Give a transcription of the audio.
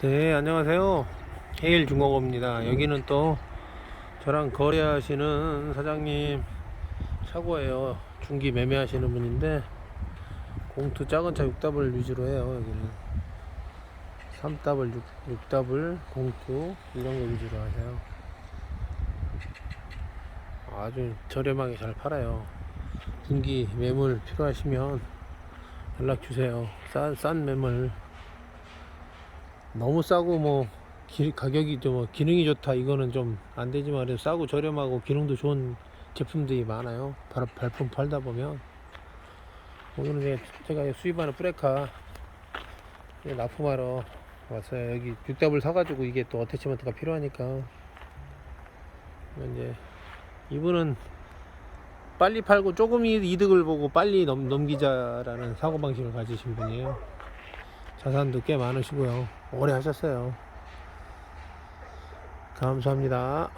네, 안녕하세요. 헤일 중공업입니다. 여기는 또 저랑 거래하시는 사장님 차고예요. 중기 매매하시는 분인데 공투 작은 차 6답을 위주로 해요. 여기는 3답을 6, 6답을 공투 이런 거 위주로 하세요. 아주 저렴하게 잘 팔아요. 분기 매물 필요하시면 연락 주세요. 싼, 싼 매물 너무 싸고 뭐 기- 가격이 좀뭐 기능이 좋다 이거는 좀 안 되지만 싸고 저렴하고 기능도 좋은 제품들이 많아요. 발, 발품 팔다 보면. 오늘은 제가 수입하는 프레카 납품하러 왔어요. 여기 6답을 사가지고 이게 또 어태치먼트가 필요하니까. 이제 이분은 빨리 팔고 조금 이- 이득을 보고 빨리 넘, 넘기자라는 사고방식을 가지신 분이에요. 자산도 꽤 많으시고요 오래 하셨어요. 감사합니다